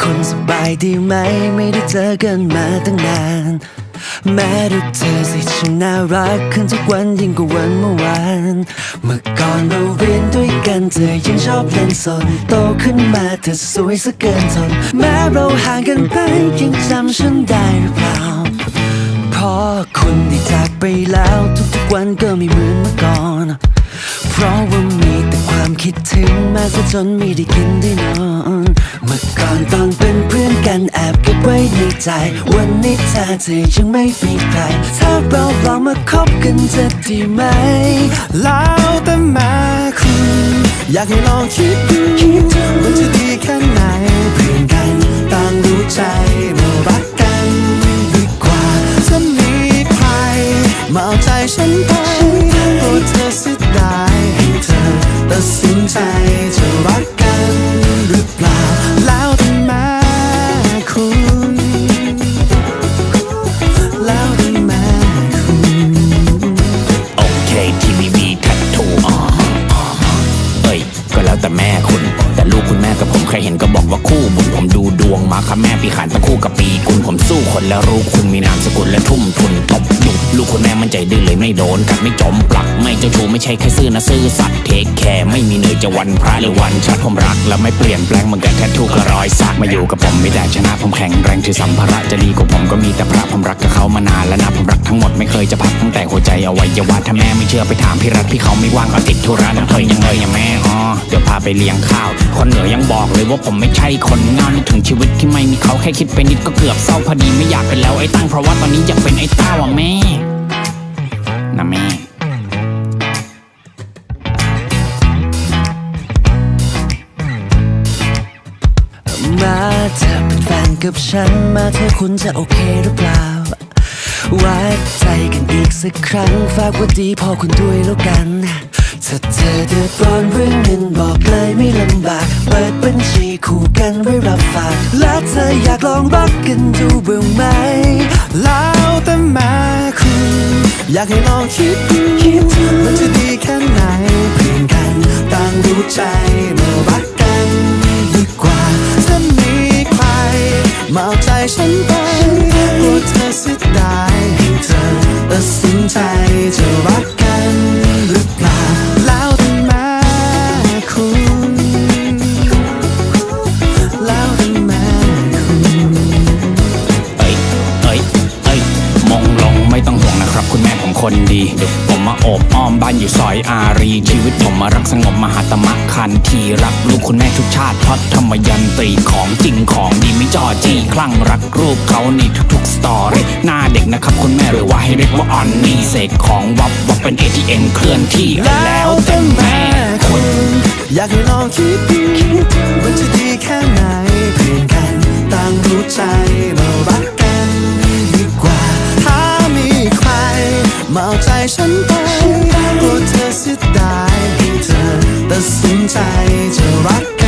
คนสบายดีไหม ไม่ได้เจอกันมาตั้งนาน แม้ดูเธอสิฉันน่ารักขึ้นทุกวันยิ่งกว่าวันเมื่อวาน เมื่อก่อนเราเรียนด้วยกันเธอยังชอบเล่นสน โตขึ้นมาเธอสวยสักเกินทน แม้เราห่างกันไปยังจำฉันได้หรือเปล่า เพราะคุณที่จากไปแล้วทุกๆวันก็ไม่เหมือนเมื่อก่อน เพราะว่า คิดถึงมาซะจนไม่ได้กินได้นอน เมื่อก่อนตอนเป็นเพื่อนกันแอบเก็บไว้ในใจ วันนี้เธอเธอยังไม่มีใคร ถ้าเราลองมาคบกันจะดีไหม แล้วแต่ม่คุณ อยากให้ลองคิดดูมันจะดีแค่ไหนเพื่อนกันต่างรู้ใจมารักกันดีกว่าถ้ามีใครมาเอาใจฉันไป ใจจะรักกันหรือเปล่า แล้วแต่แม่คุณ แล้วแต่แม่คุณ โอเคทีวีวีแท็กทูอ๋ออ๋อเอ้ย ก็แล้วแต่แม่คุณ แต่ลูกคุณแม่กับผมใครเห็นก็บอกว่าคู่บุญผมดูดวงมาครับแม่ปีขานตะคู่กับปีกุลผมสู้คนแล้วรู้คุณมีนามสกุลและทุ่มทุนตบ ไม่โดนกัดไม่จมปลักไม่เจ้าชู้ไม่ใช่แค่ซื่อนะซื่อสัตย์เทคแคร์ไม่มีเหนื่อยจะวันพระหรือวันชาติผมรัก และไม่เปลี่ยนแปลงเหมือนกันแค่ทุกรอยสักมาอยู่กับผมไม่ได้ชนะผมแข็งแรงถือสัมภาระจะดีกว่าผมก็มีแต่พระผมรักกับเขามานานแล้วนะผมรักทั้งหมดไม่เคยจะพักตั้งแต่หัวใจเอาไว้ยาว่าถ้าแม่ไม่เชื่อไปถามพี่รัฐพี่เขาไม่ว่างก็ติดธุระน้ำเธอยังเลยอย่าแม่อ๋อเดี๋ยวพาไปเลี้ยงข้าว คนเหนือยังบอกเลยว่าผมไม่ใช่คนเงานึกถึงชีวิตที่ไม่มีเขาแค่คิดไปนิดก็เกือบเศร้าพอดีไม่อยากเป็นแล้วไอ้ตั้งเพราะว่าตอนนี้อยากเป็นไอ้ต้าว่ะแม่ นะแม่มาเธอเป็นแฟนกับฉันมาเธอคุณจะโอเคหรือเปล่า วัดใจกันอีกสักครั้ง ฝากว่าดีพอคุณด้วยแล้วกัน ถ้าเธอเดือดร้อนเรื่องเงินบอกเลยไม่ลำบาก เปิดบัญชีคู่กันไว้รับฝาก และเธออยากลองรักกันดูบ้างไหม อยากให้ลองคิดดูมันจะดีแค่ไหนเพื่อนกันต่างรู้ใจเมื่อรักกันดีกว่าถ้ามีใครมาเอาใจฉันไปกลัวเธอเสียด้ให้เธอตัดสินใจจะรัก อบอ้อมบ้านอยู่ซอยอารี ชีวิตผมมารักสงบมหาตมะคันทีรักลูกคุณแม่ทุกชาติเพราะธรรมยันตรีของจริงของดีไม่จอจี้คลั่งรักรูปเขานี่ทุกๆสตอรี่หน้าเด็กนะครับคุณแม่หรือว่าให้เรียกว่าออนนี่เสกของวับวับเป็นเ ATM เคลื่อนที่แล้วแต่แม่คนอยากให้ลองคิดดูวันจะดีแค่ไหนเพียงกันต่างรู้ใจเรารักกันดีกว่าถ้ามีใครมาเอาใจฉัน สินใจจะรัก